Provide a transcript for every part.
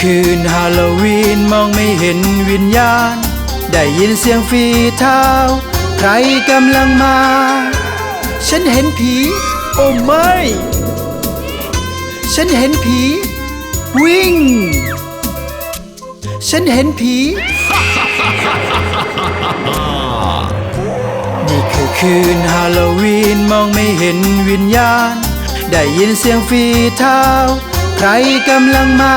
คืนฮาโลวีนมองไม่เห็นวิญญาณ ได้ยินเสียงฝีเท้า ใครกำลังมา ฉันเห็นผี โอ้ไม่ ฉันเห็นผี วิ่ง ฉันเห็นผี นี่คือคืนฮาโลวีนมองไม่เห็นวิญญาณ ได้ยินเสียงฝีเท้า ใครกำลังมา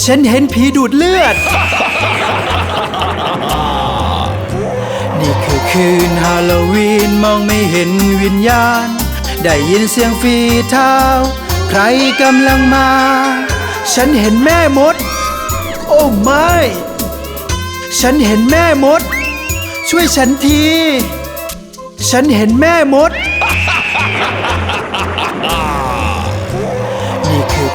ฉันเห็นผีดูดเลือด นี่คือคืนฮาโลวีนมองไม่เห็นวิญญาณ ได้ยินเสียงฝีเท้า ใครกำลังมา ฉันเห็นแม่มด โอ้ไม่ ฉันเห็นแม่มด ช่วยฉันที ฉันเห็นแม่มด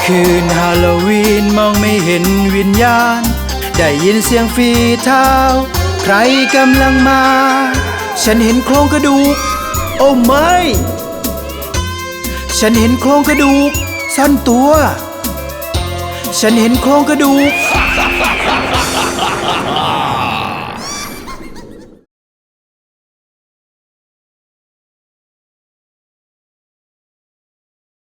คืนฮาโลวีนมองไม่เห็นวิญญาณ ได้ยินเสียงฝีเท้า ใครกำลังมา ฉันเห็นโครงกระดูก โอ้ไม่ ฉันเห็นโครงกระดูกสั้นตัว ฉันเห็นโครงกระดูก